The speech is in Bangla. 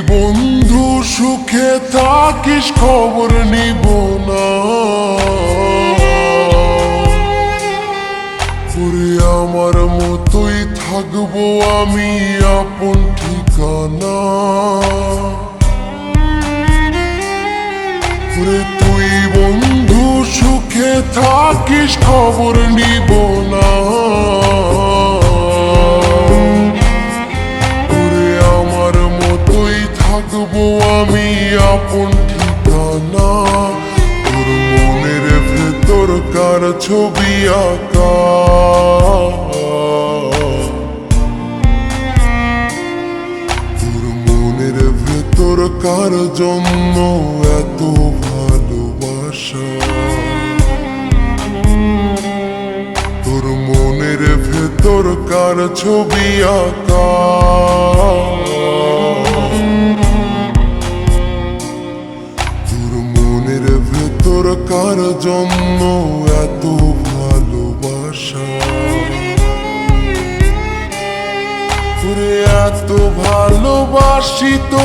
বন্ধু সুখে থাকিস, খবর নিব না। আমার মতোই থাকব আমি আপন ঠিকানা। তুই বন্ধু সুখে থাকিস, খবর নিব না থাকব আমি আপন ঠিকানা। তোর মনের ভেতর কার ছবি আঁকা? তোর মনের ভেতর কার জন্য এত ভালোবাসা? তোর মনের ভেতর কার ছবি আঁকা? ভেতর কার জন্য এত ভালোবাসা। তোরে এত ভালোবাসি তো